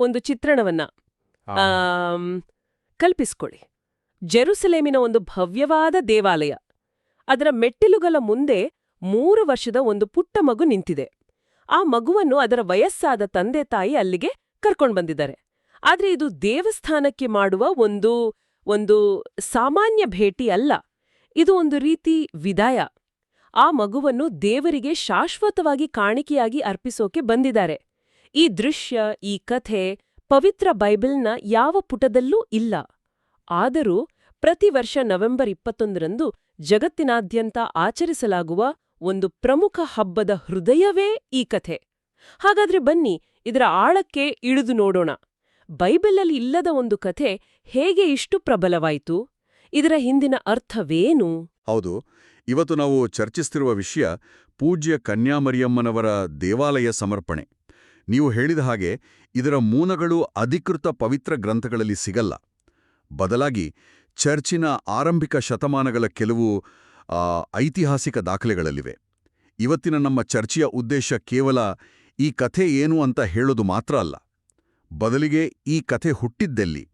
ಒಂದು ಚಿತ್ರಣವನ್ನ ಕಲ್ಪಿಸ್ಕೊಳ್ಳಿ. ಜೆರುಸಲೇಮಿನ ಒಂದು ಭವ್ಯವಾದ ದೇವಾಲಯ. ಅದರ ಮೆಟ್ಟಿಲುಗಳ ಮುಂದೆ ಮೂರು ವರ್ಷದ ಒಂದು ಪುಟ್ಟ ಮಗು ನಿಂತಿದೆ. ಆ ಮಗುವನ್ನು ಅದರ ವಯಸ್ಸಾದ ತಂದೆ ತಾಯಿ ಅಲ್ಲಿಗೆ ಕರ್ಕೊಂಡು ಬಂದಿದ್ದಾರೆ. ಆದರೆ ಇದು ದೇವಸ್ಥಾನಕ್ಕೆ ಮಾಡುವ ಒಂದು ಒಂದು ಸಾಮಾನ್ಯ ಭೇಟಿ ಅಲ್ಲ. ಇದು ಒಂದು ರೀತಿ ವಿದಾಯ. ಆ ಮಗುವನ್ನು ದೇವರಿಗೆ ಶಾಶ್ವತವಾಗಿ ಕಾಣಿಕೆಯಾಗಿ ಅರ್ಪಿಸೋಕೆ ಬಂದಿದ್ದಾರೆ. ಈ ದೃಶ್ಯ, ಈ ಕಥೆ ಪವಿತ್ರ ಬೈಬಲ್ನ ಯಾವ ಪುಟದಲ್ಲೂ ಇಲ್ಲ. ಆದರೂ ಪ್ರತಿ ವರ್ಷ ನವೆಂಬರ್ ಇಪ್ಪತ್ತೊಂದರಂದು ಜಗತ್ತಿನಾದ್ಯಂತ ಆಚರಿಸಲಾಗುವ ಒಂದು ಪ್ರಮುಖ ಹಬ್ಬದ ಹೃದಯವೇ ಈ ಕಥೆ. ಹಾಗಾದ್ರೆ ಬನ್ನಿ, ಇದರ ಆಳಕ್ಕೆ ಇಳಿದು ನೋಡೋಣ. ಬೈಬಲಲ್ಲಿ ಇಲ್ಲದ ಒಂದು ಕಥೆ ಹೇಗೆ ಇಷ್ಟು ಪ್ರಬಲವಾಯಿತು? ಇದರ ಹಿಂದಿನ ಅರ್ಥವೇನು? ಹೌದು, ಇವತ್ತು ನಾವು ಚರ್ಚಿಸ್ತಿರುವ ವಿಷಯ ಪೂಜ್ಯ ಕನ್ಯಾಮರಿಯಮ್ಮನವರ ದೇವಾಲಯ ಸಮರ್ಪಣೆ. ನೀವು ಹೇಳಿದ ಹಾಗೆ ಇದರ ಮೂಲಗಳು ಅಧಿಕೃತ ಪವಿತ್ರ ಗ್ರಂಥಗಳಲ್ಲಿ ಸಿಗಲ್ಲ. ಬದಲಾಗಿ ಚರ್ಚಿನ ಆರಂಭಿಕ ಶತಮಾನಗಳ ಕೆಲವು ಐತಿಹಾಸಿಕ ದಾಖಲೆಗಳಲ್ಲಿವೆ. ಇವತ್ತಿನ ನಮ್ಮ ಚರ್ಚೆಯ ಉದ್ದೇಶ ಕೇವಲ ಈ ಕಥೆ ಏನು ಅಂತ ಹೇಳೋದು ಮಾತ್ರ ಅಲ್ಲ. ಬದಲಿಗೆ ಈ ಕಥೆ ಹುಟ್ಟಿದ್ದೆಲ್ಲಿ?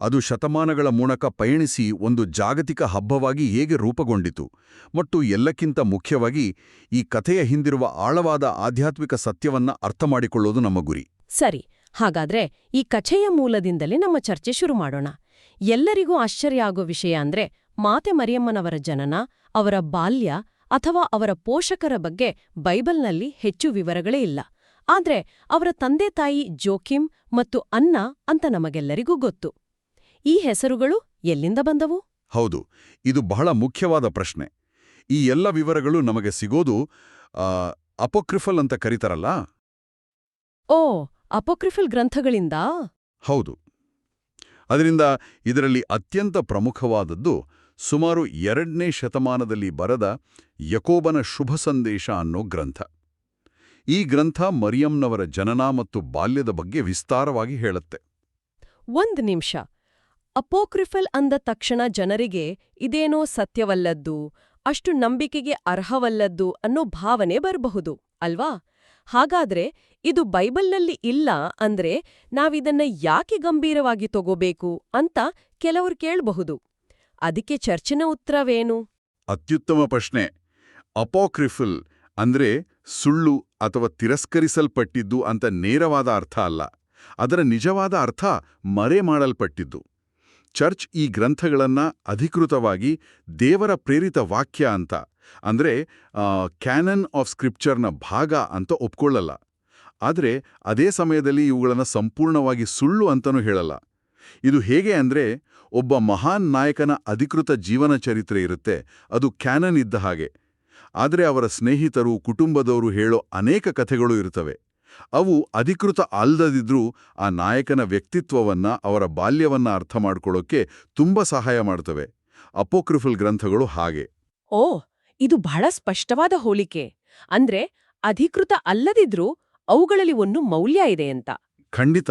ಅದು ಶತಮಾನಗಳ ಮೂಲಕ ಪಯಣಿಸಿ ಒಂದು ಜಾಗತಿಕ ಹಬ್ಬವಾಗಿ ಹೇಗೆ ರೂಪುಗೊಂಡಿತು. ಮತ್ತು ಎಲ್ಲಕ್ಕಿಂತ ಮುಖ್ಯವಾಗಿ ಈ ಕಥೆಯ ಹಿಂದಿರುವ ಆಳವಾದ ಆಧ್ಯಾತ್ಮಿಕ ಸತ್ಯವನ್ನ ಅರ್ಥಮಾಡಿಕೊಳ್ಳೋದು ನಮ್ಮ ಗುರಿ. ಸರಿ, ಹಾಗಾದ್ರೆ ಈ ಕಥೆಯ ಮೂಲದಿಂದಲೇ ನಮ್ಮ ಚರ್ಚೆ ಶುರು ಮಾಡೋಣ. ಎಲ್ಲರಿಗೂ ಆಶ್ಚರ್ಯ ಆಗೋ ವಿಷಯ ಅಂದ್ರೆ ಮಾತೆ ಮರಿಯಮ್ಮನವರ ಜನನ, ಅವರ ಬಾಲ್ಯ ಅಥವಾ ಅವರ ಪೋಷಕರ ಬಗ್ಗೆ ಬೈಬಲ್ನಲ್ಲಿ ಹೆಚ್ಚು ವಿವರಗಳೇ ಇಲ್ಲ. ಆದ್ರೆ ಅವರ ತಂದೆ ತಾಯಿ ಜೋಕಿಮ್ ಮತ್ತು ಅನ್ನ ಅಂತ ನಮಗೆಲ್ಲರಿಗೂ ಗೊತ್ತು. ಈ ಹೆಸರುಗಳು ಎಲ್ಲಿಂದ ಬಂದವು? ಹೌದು ಇದು ಬಹಳ ಮುಖ್ಯವಾದ ಪ್ರಶ್ನೆ. ಈ ಎಲ್ಲ ವಿವರಗಳು ನಮಗೆ ಸಿಗೋದು ಅಪೋಕ್ರಿಫಲ್ ಅಂತ ಕರೀತಾರಲ್ಲ? ಓ ಅಪೋಕ್ರಿಫಲ್ ಗ್ರಂಥಗಳಿಂದ? ಹೌದು. ಅದರಿಂದ ಇದರಲ್ಲಿ ಅತ್ಯಂತ ಪ್ರಮುಖವಾದದ್ದು ಸುಮಾರು ಎರಡನೇ ಶತಮಾನದಲ್ಲಿ ಬರದ ಯಕೋಬನ ಶುಭ ಸಂದೇಶ ಅನ್ನೋ ಗ್ರಂಥ. ಈ ಗ್ರಂಥ ಮರಿಯಂನವರ ಜನನ ಮತ್ತು ಬಾಲ್ಯದ ಬಗ್ಗೆ ವಿಸ್ತಾರವಾಗಿ ಹೇಳುತ್ತೆ. ಒಂದು ನಿಮಿಷ. ಅಪೋಕ್ರಿಫಲ್ ಅಂದ ತಕ್ಷಣ ಜನರಿಗೆ, ಇದೇನೋ ಸತ್ಯವಲ್ಲದ್ದು, ಅಷ್ಟು ನಂಬಿಕೆಗೆ ಅರ್ಹವಲ್ಲದ್ದು ಅನ್ನೋ ಭಾವನೆ ಬರಬಹುದು, ಅಲ್ವಾ? ಹಾಗಾದ್ರೆ ಇದು ಬೈಬಲ್ನಲ್ಲಿ ಇಲ್ಲ ಅಂದ್ರೆ ನಾವಿದನ್ನ ಯಾಕೆ ಗಂಭೀರವಾಗಿ ತಗೋಬೇಕು ಅಂತ ಕೆಲವರು ಕೇಳಬಹುದು. ಅದಕ್ಕೆ ಚರ್ಚಿನ ಉತ್ತರವೇನು? ಅತ್ಯುತ್ತಮ ಪ್ರಶ್ನೆ. ಅಪೋಕ್ರಿಫಲ್ ಅಂದ್ರೆ ಸುಳ್ಳು ಅಥವಾ ತಿರಸ್ಕರಿಸಲ್ಪಟ್ಟಿದ್ದು ಅಂತ ನೇರವಾದ ಅರ್ಥ ಅಲ್ಲ. ಅದರ ನಿಜವಾದ ಅರ್ಥ ಮರೆ ಮಾಡಲ್ಪಟ್ಟಿದ್ದು ಚರ್ಚ್ ಈ ಗ್ರಂಥಗಳನ್ನ ಅಧಿಕೃತವಾಗಿ ದೇವರ ಪ್ರೇರಿತ ವಾಕ್ಯ ಅಂತ. ಅಂದ್ರೆ ಕ್ಯಾನನ್ ಆಫ್ ಸ್ಕ್ರಿಪ್ಚರ್ನ ಭಾಗ ಅಂತ ಒಪ್ಕೊಳ್ಳಲ್ಲ. ಆದರೆ, ಅದೇ ಸಮಯದಲ್ಲಿ ಇವುಗಳನ್ನು ಸಂಪೂರ್ಣವಾಗಿ ಸುಳ್ಳು ಅಂತನೂ ಹೇಳಲ್ಲ. ಇದು ಹೇಗೆ ಅಂದ್ರೆ, ಒಬ್ಬ ಮಹಾನ್ ನಾಯಕನ ಅಧಿಕೃತ ಜೀವನ ಚರಿತ್ರೆ ಇರುತ್ತೆ. ಅದು ಕ್ಯಾನನ್ ಇದ್ದ ಹಾಗೆ. ಆದರೆ ಅವರ ಸ್ನೇಹಿತರು, ಕುಟುಂಬದವರು ಹೇಳೋ ಅನೇಕ ಕಥೆಗಳು ಇರುತ್ತವೆ ಅವು ಅಧಿಕೃತ ಅಲ್ಲದಿದ್ರೂ ಆ ನಾಯಕನ ವ್ಯಕ್ತಿತ್ವವನ್ನ ಅವರ ಬಾಲ್ಯವನ್ನ ಅರ್ಥ ಮಾಡ್ಕೊಳ್ಳೋಕೆ ತುಂಬ ಸಹಾಯ ಮಾಡ್ತವೆ. ಅಪೋಕ್ರಿಫಲ್ ಗ್ರಂಥಗಳು ಹಾಗೆ. ಓ ಇದು ಬಹಳ ಸ್ಪಷ್ಟವಾದ ಹೋಲಿಕೆ. ಅಂದ್ರೆ ಅಧಿಕೃತ ಅಲ್ಲದಿದ್ರೂ ಅವುಗಳಲ್ಲಿ ಒಂದು ಮೌಲ್ಯ ಇದೆ ಅಂತ. ಖಂಡಿತ.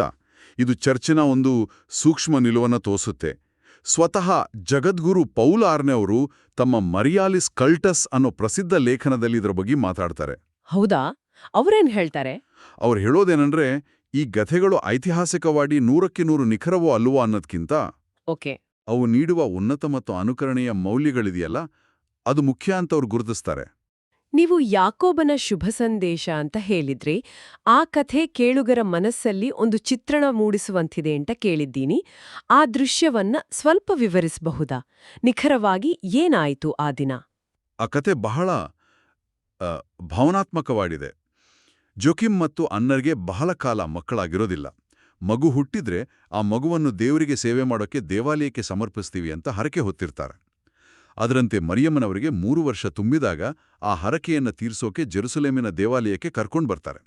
ಇದು ಚರ್ಚಿನ ಒಂದು ಸೂಕ್ಷ್ಮ ನಿಲುವನ್ನು ತೋರಿಸುತ್ತೆ ಸ್ವತಃ ಜಗದ್ಗುರು ಪೌಲ್ ಆರ್ನೆಯವರು ತಮ್ಮ ಮರಿಯಾಲಿಸ್ ಕಲ್ಟಸ್ ಅನ್ನೋ ಪ್ರಸಿದ್ಧ ಲೇಖನದಲ್ಲಿ ಇದರ ಬಗ್ಗೆ ಮಾತಾಡ್ತಾರೆ. ಹೌದಾ? ಅವರೇನ್ ಹೇಳ್ತಾರೆ? ಅವ್ರು ಹೇಳೋದೇನಂದ್ರೆ ಈ ಗಥೆಗಳು ಐತಿಹಾಸಿಕವಾಗಿ ನೂರಕ್ಕೆ ನೂರು ನಿಖರವೋ ಅಲ್ಲವೋ ಅನ್ನೋದ್ಕಿಂತ ಓಕೆ. ಅವು ನೀಡುವ ಉನ್ನತ ಮತ್ತು ಅನುಕರಣೆಯ ಮೌಲ್ಯಗಳಿದೆಯಲ್ಲ ಅದು ಮುಖ್ಯ ಅಂತ ಅವ್ರು ಗುರುತಿಸ್ತಾರೆ. ನೀವು ಯಾಕೋಬನ ಶುಭ ಸಂದೇಶ ಅಂತ ಹೇಳಿದ್ರಿ ಆ ಕಥೆ ಕೇಳುಗರ ಮನಸ್ಸಲ್ಲಿ ಒಂದು ಚಿತ್ರಣ ಮೂಡಿಸುವಂತಿದೆ ಅಂತ ಕೇಳಿದ್ದೀನಿ. ಆ ದೃಶ್ಯವನ್ನ ಸ್ವಲ್ಪ ವಿವರಿಸಬಹುದಾ? ನಿಖರವಾಗಿ ಏನಾಯಿತು ಆ ದಿನ? ಆ ಕಥೆ ಬಹಳ ಭಾವನಾತ್ಮಕವಾಗಿದೆ. ಜೋಕಿಮ್ ಮತ್ತು ಅನ್ನರ್ಗೆ ಬಹಳ ಕಾಲ ಮಕ್ಕಳಾಗಿರೋದಿಲ್ಲ. ಮಗು ಹುಟ್ಟಿದ್ರೆ ಆ ಮಗುವನ್ನು ದೇವರಿಗೆ ಸೇವೆ ಮಾಡೋಕ್ಕೆ ದೇವಾಲಯಕ್ಕೆ ಸಮರ್ಪಿಸ್ತೀವಿ ಅಂತ ಹರಕೆ ಹೊತ್ತಿರ್ತಾರೆ. ಅದರಂತೆ ಮರಿಯಮ್ಮನವರಿಗೆ ಮೂರು ವರ್ಷ ತುಂಬಿದಾಗ ಆ ಹರಕೆಯನ್ನು ತೀರಿಸೋಕೆ ಜೆರುಸಲೇಮಿನ ದೇವಾಲಯಕ್ಕೆ ಕರ್ಕೊಂಡು ಬರ್ತಾರೆ.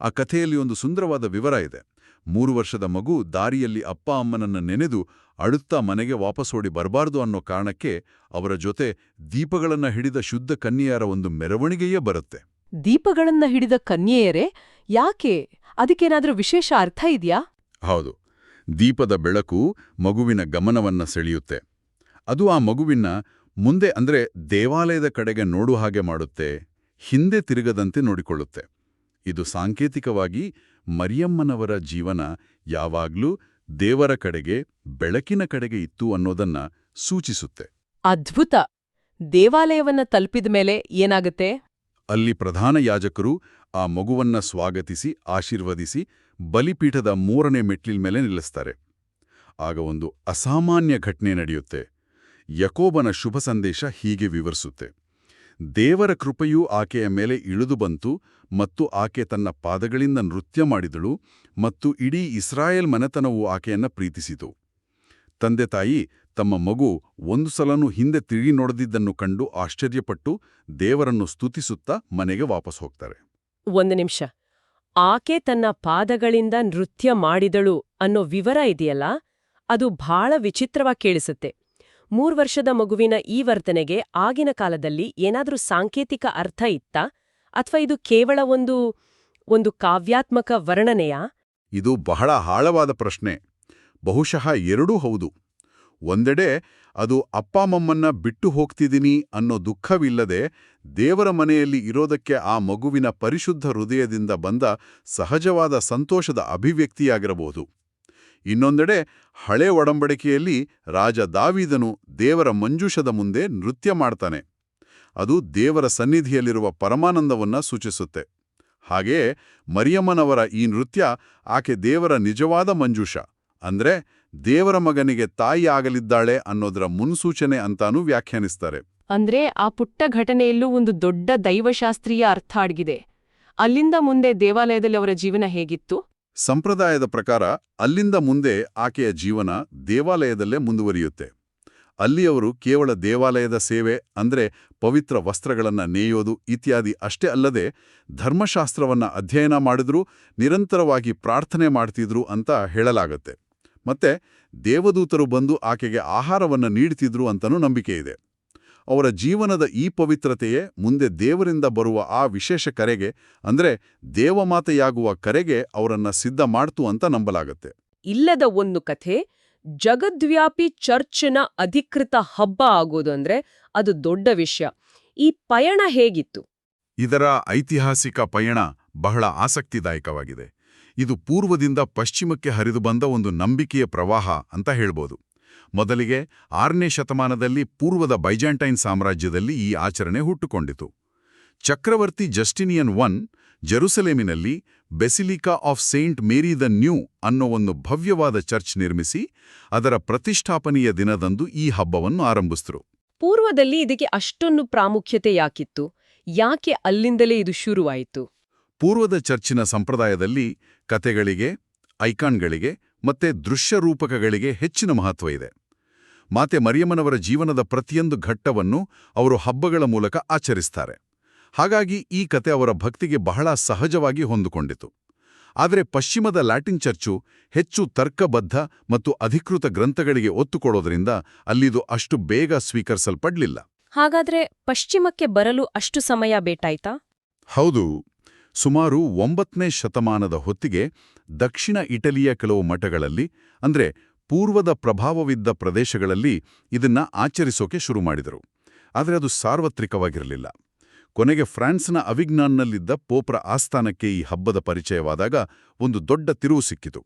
ಆ ಕಥೆಯಲ್ಲಿ ಒಂದು ಸುಂದರವಾದ ವಿವರ ಇದೆ. ಮೂರು ವರ್ಷದ ಮಗು ದಾರಿಯಲ್ಲಿ ಅಪ್ಪ ಅಮ್ಮನನ್ನು ನೆನೆದು ಅಳುತ್ತಾ ಮನೆಗೆ ವಾಪಸೋಡಿ ಬರಬಾರದು ಅನ್ನೋ ಕಾರಣಕ್ಕೆ ಅವರ ಜೊತೆ ದೀಪಗಳನ್ನು ಹಿಡಿದ ಶುದ್ಧ ಕನ್ಯೆಯರ ಒಂದು ಮೆರವಣಿಗೆಯೇ ಬರುತ್ತೆ. ದೀಪಗಳನ್ನ ಹಿಡಿದ ಕನ್ಯೆಯರೇ ಯಾಕೆ? ಅದಕ್ಕೇನಾದ್ರೂ ವಿಶೇಷ ಅರ್ಥ ಇದೆಯಾ? ಹೌದು. ದೀಪದ ಬೆಳಕು ಮಗುವಿನ ಗಮನವನ್ನ ಸೆಳೆಯುತ್ತೆ. ಅದು ಆ ಮಗುವಿನ ಮುಂದೆ ಅಂದ್ರೆ ದೇವಾಲಯದ ಕಡೆಗೆ ನೋಡುವ ಹಾಗೆ ಮಾಡುತ್ತೆ ಹಿಂದೆ ತಿರುಗದಂತೆ ನೋಡಿಕೊಳ್ಳುತ್ತೆ. ಇದು ಸಾಂಕೇತಿಕವಾಗಿ ಮರಿಯಮ್ಮನವರ ಜೀವನ ಯಾವಾಗ್ಲೂ ದೇವರ ಕಡೆಗೆ ಬೆಳಕಿನ ಕಡೆಗೆ ಇತ್ತು ಅನ್ನೋದನ್ನ ಸೂಚಿಸುತ್ತೆ. ಅದ್ಭುತ! ದೇವಾಲಯವನ್ನ ತಲುಪಿದ ಮೇಲೆ ಏನಾಗುತ್ತೆ? ಅಲ್ಲಿ ಪ್ರಧಾನ ಯಾಜಕರು ಆ ಮಗುವನ್ನ ಸ್ವಾಗತಿಸಿ, ಆಶೀರ್ವದಿಸಿ, ಬಲಿಪೀಠದ ಮೂರನೇ ಮೆಟ್ಲಿನ ಮೇಲೆ ನಿಲ್ಲಿಸ್ತಾರೆ. ಆಗ ಒಂದು ಅಸಾಮಾನ್ಯ ಘಟನೆ ನಡೆಯುತ್ತೆ. ಯಕೋಬನ ಶುಭ ಸಂದೇಶ ಹೀಗೆ ವಿವರಿಸುತ್ತೆ. ದೇವರ ಕೃಪೆಯೂ ಆಕೆಯ ಮೇಲೆ ಇಳಿದು ಬಂತು ಮತ್ತು ಆಕೆ ತನ್ನ ಪಾದಗಳಿಂದ ನೃತ್ಯ ಮಾಡಿದಳು ಮತ್ತು ಇಡೀ ಇಸ್ರಾಯೇಲ್ ಮನೆತನವು ಆಕೆಯನ್ನ ಪ್ರೀತಿಸಿತು. ತಂದೆ ತಾಯಿ ತಮ್ಮ ಮಗು ಒಂದು ಸಲನೂ ಹಿಂದೆ ತಿರುಗಿ ನೋಡದಿದ್ದನ್ನು ಕಂಡು ಆಶ್ಚರ್ಯಪಟ್ಟು ದೇವರನ್ನು ಸ್ತುತಿಸುತ್ತಾ ಮನೆಗೆ ವಾಪಸ್ ಹೋಗ್ತಾರೆ. ಒಂದು ನಿಮಿಷ. ಆಕೆ ತನ್ನ ಪಾದಗಳಿಂದ ನೃತ್ಯ ಮಾಡಿದಳು ಅನ್ನೋ ವಿವರ ಇದೆಯಲ್ಲ? ಅದು ಬಹಳ ವಿಚಿತ್ರವಾಗಿ ಕೇಳಿಸುತ್ತೆ. ಮೂರು ವರ್ಷದ ಮಗುವಿನ ಈ ವರ್ತನೆಗೆ ಆಗಿನ ಕಾಲದಲ್ಲಿ ಏನಾದರೂ ಸಾಂಕೇತಿಕ ಅರ್ಥ ಇತ್ತಾ? ಅಥವಾ ಇದು ಕೇವಲ ಒಂದು ಒಂದು ಕಾವ್ಯಾತ್ಮಕ ವರ್ಣನೆಯಾ? ಇದು ಬಹಳ ಆಳವಾದ ಪ್ರಶ್ನೆ. ಬಹುಶಃ ಎರಡೂ ಹೌದು. ಒಂದೆಡೆ ಅದು ಅಪ್ಪಮ್ಮಮ್ಮನ್ನ ಬಿಟ್ಟು ಹೋಗ್ತಿದ್ದೀನಿ ಅನ್ನೋ ದುಃಖವಿಲ್ಲದೆ ದೇವರ ಮನೆಯಲ್ಲಿ ಇರೋದಕ್ಕೆ ಆ ಮಗುವಿನ ಪರಿಶುದ್ಧ ಹೃದಯದಿಂದ ಬಂದ ಸಹಜವಾದ ಸಂತೋಷದ ಅಭಿವ್ಯಕ್ತಿಯಾಗಿರಬಹುದು. ಇನ್ನೊಂದೆಡೆ ಹಳೆ ಒಡಂಬಡಿಕೆಯಲ್ಲಿ ರಾಜ ದಾವಿದನು ದೇವರ ಮಂಜುಷದ ಮುಂದೆ ನೃತ್ಯ ಮಾಡ್ತಾನೆ. ಅದು ದೇವರ ಸನ್ನಿಧಿಯಲ್ಲಿರುವ ಪರಮಾನಂದವನ್ನ ಸೂಚಿಸುತ್ತೆ. ಹಾಗೆಯೇ ಮರಿಯಮ್ಮನವರ ಈ ನೃತ್ಯ ಆಕೆ ದೇವರ ನಿಜವಾದ ಮಂಜೂಷ. ಅಂದ್ರೆ ದೇವರ ಮಗನಿಗೆ ತಾಯಿ ಆಗಲಿದ್ದಾಳೆ ಅನ್ನೋದರ ಮುನ್ಸೂಚನೆ ಅಂತಾನೂ ವ್ಯಾಖ್ಯಾನಿಸ್ತಾರೆ. ಅಂದ್ರೆ ಆ ಪುಟ್ಟ ಘಟನೆಯಲ್ಲೂ ಒಂದು ದೊಡ್ಡ ದೈವಶಾಸ್ತ್ರೀಯ ಅರ್ಥ ಅಡಗಿದೆ. ಅಲ್ಲಿಂದ ಮುಂದೆ ದೇವಾಲಯದಲ್ಲಿ ಅವರ ಜೀವನ ಹೇಗಿತ್ತು? ಸಂಪ್ರದಾಯದ ಪ್ರಕಾರ ಅಲ್ಲಿಂದ ಮುಂದೆ ಆಕೆಯ ಜೀವನ ದೇವಾಲಯದಲ್ಲೇ ಮುಂದುವರಿಯುತ್ತೆ. ಅಲ್ಲಿ ಅವರು ಕೇವಲ ದೇವಾಲಯದ ಸೇವೆ ಅಂದ್ರೆ ಪವಿತ್ರ ವಸ್ತ್ರಗಳನ್ನು ನೇಯೋದು ಇತ್ಯಾದಿ ಅಷ್ಟೇ ಅಲ್ಲದೆ ಧರ್ಮಶಾಸ್ತ್ರವನ್ನ ಅಧ್ಯಯನ ಮಾಡಿದ್ರೂ ನಿರಂತರವಾಗಿ ಪ್ರಾರ್ಥನೆ ಮಾಡ್ತಿದ್ರು ಅಂತ ಹೇಳಲಾಗತ್ತೆ. ಮತ್ತೆ ದೇವದೂತರು ಬಂದು ಆಕೆಗೆ ಆಹಾರವನ್ನ ನೀಡ್ತಿದ್ರು ಅಂತನೂ ನಂಬಿಕೆ ಇದೆ. ಅವರ ಜೀವನದ ಈ ಪವಿತ್ರತೆಯೇ ಮುಂದೆ ದೇವರಿಂದ ಬರುವ ಆ ವಿಶೇಷ ಕರೆಗೆ ಅಂದ್ರೆ ದೇವಮಾತೆಯಾಗುವ ಕರೆಗೆ ಅವರನ್ನು ಸಿದ್ಧ ಮಾಡ್ತು ಅಂತ ನಂಬಲಾಗತ್ತೆ. ಇಲ್ಲದ ಒಂದು ಕಥೆ ಜಗದ್ವ್ಯಾಪಿ ಚರ್ಚ್ನ ಅಧಿಕೃತ ಹಬ್ಬ ಆಗೋದು ಅಂದ್ರೆ ಅದು ದೊಡ್ಡ ವಿಷಯ. ಈ ಪಯಣ ಹೇಗಿತ್ತು? ಇದರ ಐತಿಹಾಸಿಕ ಪಯಣ ಬಹಳ ಆಸಕ್ತಿದಾಯಕವಾಗಿದೆ. ಇದು ಪೂರ್ವದಿಂದ ಪಶ್ಚಿಮಕ್ಕೆ ಹರಿದು ಬಂದ ಒಂದು ನಂಬಿಕೆಯ ಪ್ರವಾಹ ಅಂತ ಹೇಳ್ಬೋದು. ಮೊದಲಿಗೆ ಆರನೇ ಶತಮಾನದಲ್ಲಿ ಪೂರ್ವದ ಬೈಜಾಂಟೈನ್ ಸಾಮ್ರಾಜ್ಯದಲ್ಲಿ ಈ ಆಚರಣೆ ಹುಟ್ಟುಕೊಂಡಿತು. ಚಕ್ರವರ್ತಿ Justinian one ಜೆರುಸಲೇಮಿನಲ್ಲಿ basilica of saint Mary the new ಅನ್ನೋ ಒಂದು ಭವ್ಯವಾದ ಚರ್ಚ್ ನಿರ್ಮಿಸಿ ಅದರ ಪ್ರತಿಷ್ಠಾಪನೆಯ ದಿನದಂದು ಈ ಹಬ್ಬವನ್ನು ಆರಂಭಿಸಿದ್ರು. ಪೂರ್ವದಲ್ಲಿ ಇದಕ್ಕೆ ಅಷ್ಟೊಂದು ಪ್ರಾಮುಖ್ಯತೆ ಯಾಕಿತ್ತು? ಯಾಕೆ ಅಲ್ಲಿಂದಲೇ ಇದು ಶುರುವಾಯಿತು? ಪೂರ್ವದ ಚರ್ಚಿನ ಸಂಪ್ರದಾಯದಲ್ಲಿ ಕತೆಗಳಿಗೆ ಐಕಾನ್ಗಳಿಗೆ ಮತ್ತೆ ದೃಶ್ಯರೂಪಕಗಳಿಗೆ ಹೆಚ್ಚಿನ ಮಹತ್ವ ಇದೆ. ಮಾತೆ ಮರಿಯಮ್ಮನವರ ಜೀವನದ ಪ್ರತಿಯೊಂದು ಘಟ್ಟವನ್ನು ಅವರು ಹಬ್ಬಗಳ ಮೂಲಕ ಆಚರಿಸ್ತಾರೆ. ಹಾಗಾಗಿ ಈ ಕತೆ ಅವರ ಭಕ್ತಿಗೆ ಬಹಳ ಸಹಜವಾಗಿ ಹೊಂದಿಕೊಂಡಿತು. ಆದರೆ ಪಶ್ಚಿಮದ ಲ್ಯಾಟಿನ್ ಚರ್ಚು ಹೆಚ್ಚು ತರ್ಕಬದ್ಧ ಮತ್ತು ಅಧಿಕೃತ ಗ್ರಂಥಗಳಿಗೆ ಒತ್ತು ಕೊಡೋದ್ರಿಂದ ಅಲ್ಲಿದು ಅಷ್ಟು ಬೇಗ ಸ್ವೀಕರಿಸಲ್ಪಡ್ಲಿಲ್ಲ. ಹಾಗಾದ್ರೆ ಪಶ್ಚಿಮಕ್ಕೆ ಬರಲು ಅಷ್ಟು ಸಮಯ ಬೇಟಾಯ್ತಾ? ಹೌದು. ಸುಮಾರು ಒಂಬತ್ತನೇ ಶತಮಾನದ ಹೊತ್ತಿಗೆ ದಕ್ಷಿಣ ಇಟಲಿಯ ಕೆಲವು ಮಠಗಳಲ್ಲಿ, ಅಂದ್ರೆ ಪೂರ್ವದ ಪ್ರಭಾವವಿದ್ದ ಪ್ರದೇಶಗಳಲ್ಲಿ ಇದನ್ನ ಆಚರಿಸೋಕೆ ಶುರು ಮಾಡಿದರು. ಆದರೆ ಅದು ಸಾರ್ವತ್ರಿಕವಾಗಿರಲಿಲ್ಲ. ಕೊನೆಗೆ ಫ್ರಾನ್ಸ್ನ ಅವಿಜ್ಞಾನ್ನಲ್ಲಿದ್ದ ಪೋಪ್ರ ಆಸ್ಥಾನಕ್ಕೆ ಈ ಹಬ್ಬದ ಪರಿಚಯವಾದಾಗ ಒಂದು ದೊಡ್ಡ ತಿರುವು ಸಿಕ್ಕಿತು.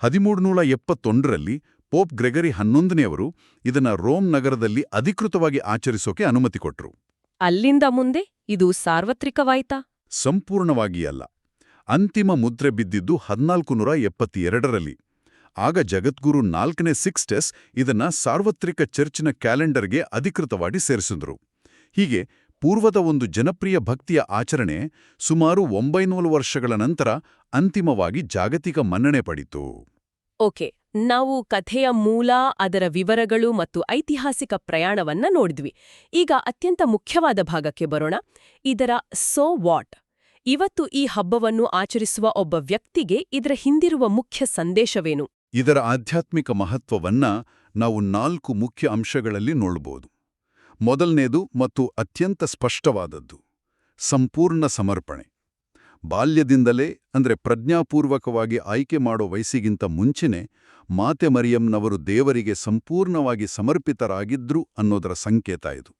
ಹದಿಮೂರುನೂರ ಎಪ್ಪತ್ತೊಂದರಲ್ಲಿ ಪೋಪ್ ಗ್ರೆಗರಿ ಹನ್ನೊಂದನೆಯವರು ಇದನ್ನ ರೋಮ್ ನಗರದಲ್ಲಿ ಅಧಿಕೃತವಾಗಿ ಆಚರಿಸೋಕೆ ಅನುಮತಿ ಕೊಟ್ಟರು ಅಲ್ಲಿಂದ ಮುಂದೆ ಇದು ಸಾರ್ವತ್ರಿಕವಾಯ್ತಾ? ಸಂಪೂರ್ಣವಾಗಿ ಅಲ್ಲ. ಅಂತಿಮ ಮುದ್ರೆ ಬಿದ್ದಿದ್ದು ಹದಿನಾಲ್ಕು ನೂರ ಎಪ್ಪತ್ತೆರಡರಲ್ಲಿ ಆಗ ಜಗದ್ಗುರು ನಾಲ್ಕನೇ ಸಿಕ್ಸ್ಟೆಸ್ ಇದನ್ನ ಸಾರ್ವತ್ರಿಕ ಚರ್ಚಿನ ಕ್ಯಾಲೆಂಡರ್ಗೆ ಅಧಿಕೃತವಾಗಿ ಸೇರಿಸಿದ್ರು. ಹೀಗೆ ಪೂರ್ವದ ಒಂದು ಜನಪ್ರಿಯ ಭಕ್ತಿಯ ಆಚರಣೆ ಸುಮಾರು ಒಂಬೈನೂರು ವರ್ಷಗಳ ನಂತರ ಅಂತಿಮವಾಗಿ ಜಾಗತಿಕ ಮನ್ನಣೆ ಪಡಿತು. ಓಕೆ, ನಾವು ಕಥೆಯ ಮೂಲ, ಅದರ ವಿವರಗಳು ಮತ್ತು ಐತಿಹಾಸಿಕ ಪ್ರಯಾಣವನ್ನ ನೋಡಿದ್ವಿ. ಈಗ ಅತ್ಯಂತ ಮುಖ್ಯವಾದ ಭಾಗಕ್ಕೆ ಬರೋಣ. ಇದರ ಸೋ ವಾಟ್ ಇವತ್ತು ಈ ಹಬ್ಬವನ್ನು ಆಚರಿಸುವ ಒಬ್ಬ ವ್ಯಕ್ತಿಗೆ ಇದರ ಹಿಂದಿರುವ ಮುಖ್ಯ ಸಂದೇಶವೇನು? ಇದರ ಆಧ್ಯಾತ್ಮಿಕ ಮಹತ್ವವನ್ನ ನಾವು ನಾಲ್ಕು ಮುಖ್ಯ ಅಂಶಗಳಲ್ಲಿ ನೋಡಬಹುದು ಮೊದಲನೇದು ಮತ್ತು ಅತ್ಯಂತ ಸ್ಪಷ್ಟವಾದದ್ದು, ಸಂಪೂರ್ಣ ಸಮರ್ಪಣೆ. ಬಾಲ್ಯದಿಂದಲೇ, ಅಂದ್ರೆ ಪ್ರಜ್ಞಾಪೂರ್ವಕವಾಗಿ ಆಯ್ಕೆ ಮಾಡೋ ವಯಸ್ಸಿಗಿಂತ ಮುಂಚೆನೆ ಮಾತೆ ಮರಿಯಂನವರು ದೇವರಿಗೆ ಸಂಪೂರ್ಣವಾಗಿ ಸಮರ್ಪಿತರಾಗಿದ್ರು ಅನ್ನೋದರ ಸಂಕೇತ ಇದು.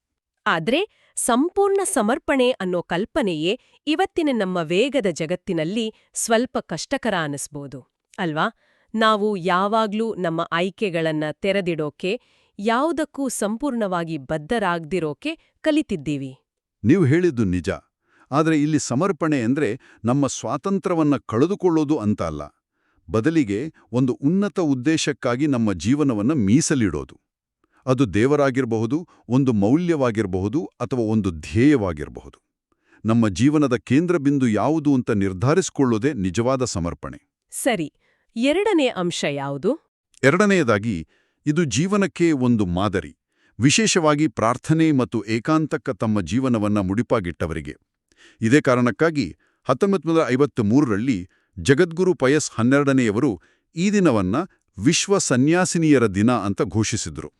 ಆದ್ರೆ ಸಂಪೂರ್ಣ ಸಮರ್ಪಣೆ ಅನ್ನೋ ಕಲ್ಪನೆಯೇ ಇವತ್ತಿನ ನಮ್ಮ ವೇಗದ ಜಗತ್ತಿನಲ್ಲಿ ಸ್ವಲ್ಪ ಕಷ್ಟಕರ ಅನಿಸ್ಬೋದು, ಅಲ್ವಾ? ನಾವು ಯಾವಾಗ್ಲೂ ನಮ್ಮ ಆಯ್ಕೆಗಳನ್ನ ತೆರೆದಿಡೋಕೆ, ಯಾವುದಕ್ಕೂ ಸಂಪೂರ್ಣವಾಗಿ ಬದ್ಧರಾಗ್ದಿರೋಕೆ ಕಲಿತಿದ್ದೀವಿ. ನೀವು ಹೇಳಿದ್ದು ನಿಜ. ಆದರೆ ಇಲ್ಲಿ ಸಮರ್ಪಣೆ ಅಂದ್ರೆ ನಮ್ಮ ಸ್ವಾತಂತ್ರ್ಯವನ್ನ ಕಳೆದುಕೊಳ್ಳೋದು ಅಂತ ಅಲ್ಲ. ಬದಲಿಗೆ ಒಂದು ಉನ್ನತ ಉದ್ದೇಶಕ್ಕಾಗಿ ನಮ್ಮ ಜೀವನವನ್ನ ಮೀಸಲಿಡೋದು. ಅದು ದೇವರಾಗಿರಬಹುದು ಒಂದು ಮೌಲ್ಯವಾಗಿರಬಹುದು ಅಥವಾ ಒಂದು ಧ್ಯೇಯವಾಗಿರಬಹುದು. ನಮ್ಮ ಜೀವನದ ಕೇಂದ್ರಬಿಂದು ಯಾವುದು ಅಂತ ನಿರ್ಧಾರಿಸಿಕೊಳ್ಳೋದೇ ನಿಜವಾದ ಸಮರ್ಪಣೆ. ಸರಿ ಎರಡನೇ ಅಂಶ ಯಾವುದು? ಎರಡನೆಯದಾಗಿ ಇದು ಜೀವನಕ್ಕೆ ಒಂದು ಮಾದರಿ ವಿಶೇಷವಾಗಿ ಪ್ರಾರ್ಥನೆ ಮತ್ತು ಏಕಾಂತಕ್ಕ ತಮ್ಮ ಜೀವನವನ್ನ ಮುಡಿಪಾಗಿಟ್ಟವರಿಗೆ. ಇದೇ ಕಾರಣಕ್ಕಾಗಿ ಹತ್ತೊಂಬತ್ತು ನೂರ ಐವತ್ಮೂರರಲ್ಲಿ ಜಗದ್ಗುರು ಪಯಸ್ ಹನ್ನೆರಡನೆಯವರು ಈ ದಿನವನ್ನ ವಿಶ್ವ ಸನ್ಯಾಸಿನಿಯರ ದಿನ ಅಂತ ಘೋಷಿಸಿದ್ರು.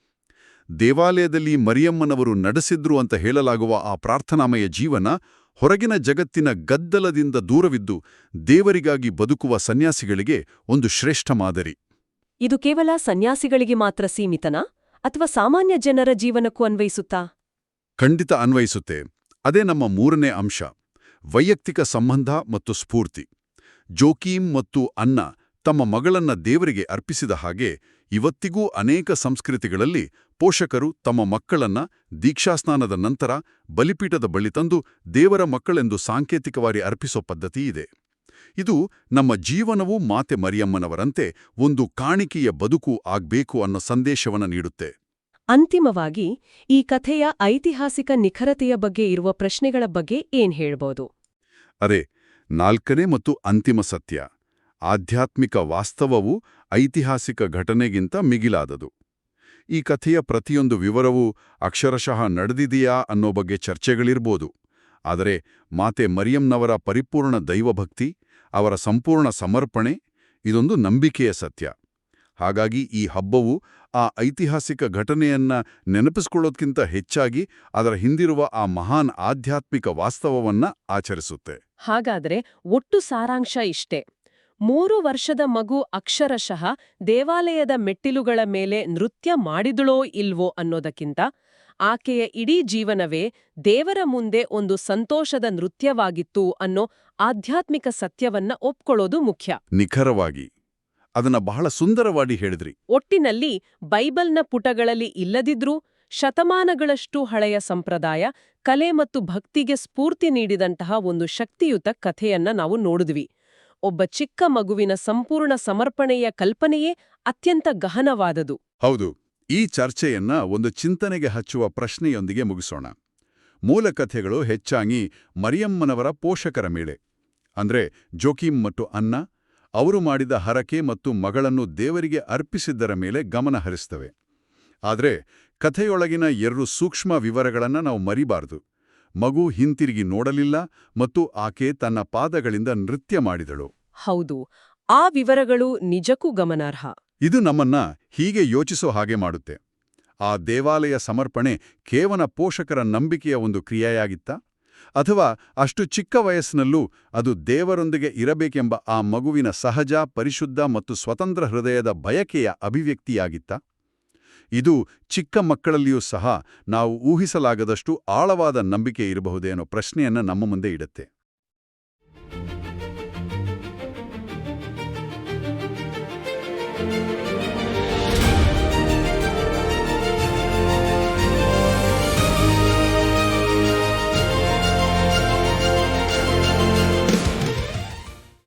ದೇವಾಲಯದಲ್ಲಿ ಮರಿಯಮ್ಮನವರು ನಡೆಸಿದ್ರು ಅಂತ ಹೇಳಲಾಗುವ ಆ ಪ್ರಾರ್ಥನಾಮಯ ಜೀವನ ಹೊರಗಿನ ಜಗತ್ತಿನ ಗದ್ದಲದಿಂದ ದೂರವಿದ್ದು ದೇವರಿಗಾಗಿ ಬದುಕುವ ಸನ್ಯಾಸಿಗಳಿಗೆ ಒಂದು ಶ್ರೇಷ್ಠ ಮಾದರಿ. ಇದು ಕೇವಲ ಸನ್ಯಾಸಿಗಳಿಗೆ ಮಾತ್ರ ಸೀಮಿತನಾ? ಅಥವಾ ಸಾಮಾನ್ಯ ಜನರ ಜೀವನಕ್ಕೂ ಅನ್ವಯಿಸುತ್ತಾ? ಖಂಡಿತ ಅನ್ವಯಿಸುತ್ತೆ. ಅದೇ ನಮ್ಮ ಮೂರನೇ ಅಂಶ. ವೈಯಕ್ತಿಕ ಸಂಬಂಧ ಮತ್ತು ಸ್ಫೂರ್ತಿ. ಜೋಕೀಂ ಮತ್ತು ಅನ್ನ ತಮ್ಮ ಮಗಳನ್ನ ದೇವರಿಗೆ ಅರ್ಪಿಸಿದ ಹಾಗೆ ಇವತ್ತಿಗೂ ಅನೇಕ ಸಂಸ್ಕೃತಿಗಳಲ್ಲಿ ಪೋಷಕರು ತಮ್ಮ ಮಕ್ಕಳನ್ನ ದೀಕ್ಷಾಸ್ನಾನದ ನಂತರ ಬಲಿಪೀಠದ ಬಳಿ ತಂದು ದೇವರ ಮಕ್ಕಳೆಂದು ಸಾಂಕೇತಿಕವಾಗಿ ಅರ್ಪಿಸೋ ಪದ್ಧತಿ ಇದೆ. ಇದು ನಮ್ಮ ಜೀವನವೂ ಮಾತೆ ಮರಿಯಮ್ಮನವರಂತೆ ಒಂದು ಕಾಣಿಕೆಯ ಬದುಕು ಆಗ್ಬೇಕು ಅನ್ನೋ ಸಂದೇಶವನ್ನು ನೀಡುತ್ತೆ. ಅಂತಿಮವಾಗಿ ಈ ಕಥೆಯ ಐತಿಹಾಸಿಕ ನಿಖರತೆಯ ಬಗ್ಗೆ ಇರುವ ಪ್ರಶ್ನೆಗಳ ಬಗ್ಗೆ ಏನ್ ಹೇಳ್ಬೋದು? ಅರೆ ನಾಲ್ಕನೇ ಮತ್ತು ಅಂತಿಮ ಸತ್ಯ. ಆಧ್ಯಾತ್ಮಿಕ ವಾಸ್ತವವು ಐತಿಹಾಸಿಕ ಘಟನೆಗಿಂತ ಮಿಗಿಲಾದದು. ಈ ಕಥೆಯ ಪ್ರತಿಯೊಂದು ವಿವರವೂ ಅಕ್ಷರಶಃ ನಡೆದಿದೆಯಾ ಅನ್ನೋ ಬಗ್ಗೆ ಚರ್ಚೆಗಳಿರ್ಬೋದು. ಆದರೆ ಮಾತೆ ಮರಿಯಂನವರ ಪರಿಪೂರ್ಣ ದೈವಭಕ್ತಿ, ಅವರ ಸಂಪೂರ್ಣ ಸಮರ್ಪಣೆ ಇದೊಂದು ನಂಬಿಕೆಯ ಸತ್ಯ. ಹಾಗಾಗಿ ಈ ಹಬ್ಬವು ಆ ಐತಿಹಾಸಿಕ ಘಟನೆಯನ್ನ ನೆನಪಿಸ್ಕೊಳ್ಳೋದ್ಕಿಂತ ಹೆಚ್ಚಾಗಿ ಅದರ ಹಿಂದಿರುವ ಆ ಮಹಾನ್ ಆಧ್ಯಾತ್ಮಿಕ ವಾಸ್ತವವನ್ನ ಆಚರಿಸುತ್ತೆ. ಹಾಗಾದರೆ ಒಟ್ಟು ಸಾರಾಂಶ ಇಷ್ಟೇ. ಮೂರು ವರ್ಷದ ಮಗು ಅಕ್ಷರಶಃ ದೇವಾಲಯದ ಮೆಟ್ಟಿಲುಗಳ ಮೇಲೆ ನೃತ್ಯ ಮಾಡಿದಳೋ ಇಲ್ವೋ ಅನ್ನೋದಕ್ಕಿಂತ ಆಕೆಯ ಇಡೀ ಜೀವನವೇ ದೇವರ ಮುಂದೆ ಒಂದು ಸಂತೋಷದ ನೃತ್ಯವಾಗಿತ್ತು ಅನ್ನೋ ಆಧ್ಯಾತ್ಮಿಕ ಸತ್ಯವನ್ನ ಒಪ್ಕೊಳ್ಳೋದು ಮುಖ್ಯ. ನಿಖರವಾಗಿ. ಅದನ್ನ ಬಹಳ ಸುಂದರವಾಗಿ ಹೇಳಿದ್ರಿ. ಒಟ್ಟಿನಲ್ಲಿ ಬೈಬಲ್ನ ಪುಟಗಳಲ್ಲಿ ಇಲ್ಲದಿದ್ರೂ ಶತಮಾನಗಳಷ್ಟು ಹಳೆಯ ಸಂಪ್ರದಾಯ ಕಲೆ ಮತ್ತು ಭಕ್ತಿಗೆ ಸ್ಫೂರ್ತಿ ನೀಡಿದಂತಹ ಒಂದು ಶಕ್ತಿಯುತ ಕಥೆಯನ್ನ ನಾವು ನೋಡಿದ್ವಿ. ಒಬ್ಬ ಚಿಕ್ಕ ಮಗುವಿನ ಸಂಪೂರ್ಣ ಸಮರ್ಪಣೆಯ ಕಲ್ಪನೆಯೇ ಅತ್ಯಂತ ಗಹನವಾದದು. ಹೌದು, ಈ ಚರ್ಚೆಯನ್ನ ಒಂದು ಚಿಂತನೆಗೆ ಹಚ್ಚುವ ಪ್ರಶ್ನೆಯೊಂದಿಗೆ ಮುಗಿಸೋಣ. ಮೂಲ ಕಥೆಗಳು ಹೆಚ್ಚಾಗಿ ಮರಿಯಮ್ಮನವರ ಪೋಷಕರ ಮೇಲೆ ಅಂದ್ರೆ ಜೋಕಿಮ್ ಮತ್ತು ಅನ್ನ, ಅವರು ಮಾಡಿದ ಹರಕೆ ಮತ್ತು ಮಗಳನ್ನು ದೇವರಿಗೆ ಅರ್ಪಿಸಿದ್ದರ ಮೇಲೆ ಗಮನ ಹರಿಸ್ತವೆ. ಆದರೆ ಕಥೆಯೊಳಗಿನ ಎರಡು ಸೂಕ್ಷ್ಮ ವಿವರಗಳನ್ನು ನಾವು ಮರಿಬಾರದು. ಮಗು ಹಿಂತಿರುಗಿ ನೋಡಲಿಲ್ಲ ಮತ್ತು ಆಕೆ ತನ್ನ ಪಾದಗಳಿಂದ ನೃತ್ಯ ಮಾಡಿದಳು. ಹೌದು ಆ ವಿವರಗಳು ನಿಜಕ್ಕೂ ಗಮನಾರ್ಹ. ಇದು ನಮ್ಮನ್ನ ಹೀಗೆ ಯೋಚಿಸೋ ಹಾಗೆ ಮಾಡುತ್ತೆ. ಆ ದೇವಾಲಯ ಸಮರ್ಪಣೆ ಕೇವಲ ಪೋಷಕರ ನಂಬಿಕೆಯ ಒಂದು ಕ್ರಿಯೆಯಾಗಿತ್ತಾ? ಅಥವಾ ಅಷ್ಟು ಚಿಕ್ಕ ವಯಸ್ಸಿನಲ್ಲೂ ಅದು ದೇವರೊಂದಿಗೆ ಇರಬೇಕೆಂಬ ಆ ಮಗುವಿನ ಸಹಜ ಪರಿಶುದ್ಧ ಮತ್ತು ಸ್ವತಂತ್ರ ಹೃದಯದ ಬಯಕೆಯ ಅಭಿವ್ಯಕ್ತಿಯಾಗಿತ್ತಾ? ಇದು ಚಿಕ್ಕ ಮಕ್ಕಳಲ್ಲಿಯೂ ಸಹ ನಾವು ಊಹಿಸಲಾಗದಷ್ಟು ಆಳವಾದ ನಂಬಿಕೆ ಇರಬಹುದೇ ಅನ್ನೋ ಪ್ರಶ್ನೆಯನ್ನ ನಮ್ಮ ಮುಂದೆ ಇಡುತ್ತೆ.